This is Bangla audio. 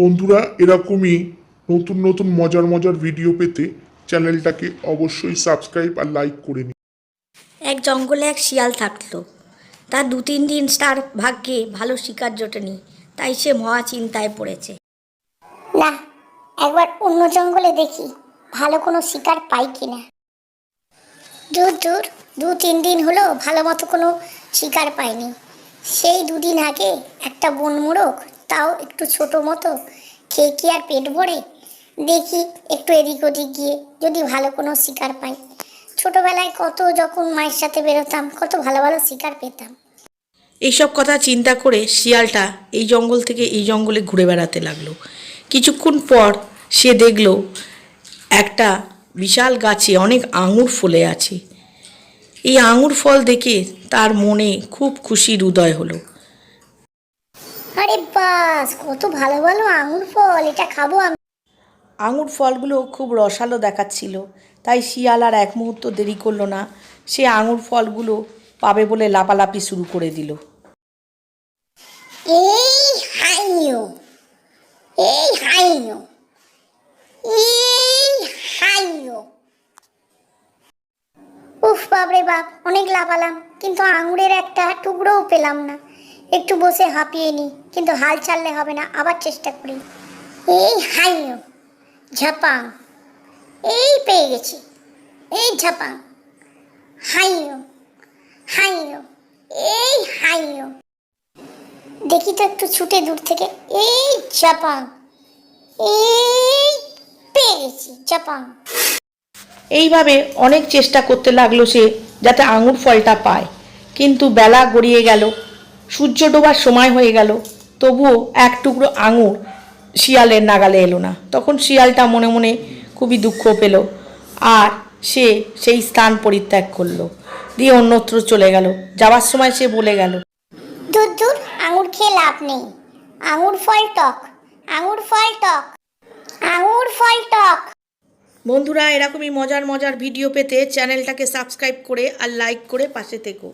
বন্ধুরা এরকমই নতুন নতুন মজার মজার ভিডিও পেতে চ্যানেলটাকে অবশ্যই সাবস্ক্রাইব আর লাইক করে নিন। এক জঙ্গলে এক শিয়াল থাকতো। তার দু তিন দিন তার ভাগ্যে ভালো শিকার জোটেনি তাই সে মহা চিন্তায় পড়েছে। না একবার অন্য জঙ্গলে দেখি ভালো কোনো শিকার পাই কিনা। দূর দূর দু তিন দিন হলো ভালো মতো কোনো শিকার পাইনি। সেই দুদিন আগে একটা বন মোরগ তাও একটু ছোট মতো? খেয়ে কি আর পেট ভরে? দেখি একটু এদিক ওদিক গিয়ে, যদি ভালো কোনো শিকার পাই। ছোটবেলায় কত যখন মায়ের সাথে বেরোতাম, কত ভালো ভালো শিকার পেতাম। এইসব কথা চিন্তা করে শিয়ালটা এই জঙ্গল থেকে এই জঙ্গলে ঘুরে বেড়াতে লাগল। কিছুক্ষণ পর সে দেখল একটা বিশাল গাছে অনেক আঙুর ফলে আছে। এই আঙুর ফল দেখে তার মনে খুব খুশির উদয় হলো। আরে বাস কত ভালো ভালো আঙুর ফল এটা খাব আমি। আঙুর ফলগুলো খুব রসালো দেখাচ্ছিল তাই শিয়াল আর এক মুহূর্ত দেরি করল না সে আঙুর ফলগুলো পাবে বলে লাপালাপি শুরু করে দিল। এই হাইও এই হাইও এই হাইও উফ বাপরে বাপ অনেক লাফালাম কিন্তু আঙুরের একটা টুকরোও পেলাম না। একটু বসে হাঁপিয়ে নি, কিন্তু হাল ছাড়লে হবে না, আবার চেষ্টা করি। এই হাইও, ঝাপাং, এই পেয়ে গেছি, এই ঝাপাং, হাইও হাইও, এই হাইও। দেখি তো একটু ছুটে দূর থেকে, এই জাপান এই পেয়ে গেছি জাপান এইভাবে অনেক চেষ্টা করতে লাগল সে, যাতে আঙুর ফলটা পায়। কিন্তু বেলা গড়িয়ে গেল সূর্য ডোবার সময় হয়ে গেল। তবুও এক টুকরো আঙুর শিয়ালের নাগালে এলো না। তখন শিয়ালটা মনে মনে খুবই দুঃখ পেল আর সে সেই স্থান পরিত্যাগ করল। দিয়ে অন্যত্র চলে গেল। যাওয়ার সময় সে বলে গেল দূর দূর আঙুর খেয়ে লাভ নেই। আঙুর ফল টক আঙুর ফল টক আঙুর ফল টক। বন্ধুরা এরকমই মজার মজার ভিডিও পেতে চ্যানেলটাকে সাবস্ক্রাইব করে আর লাইক করে পাশে থেকো।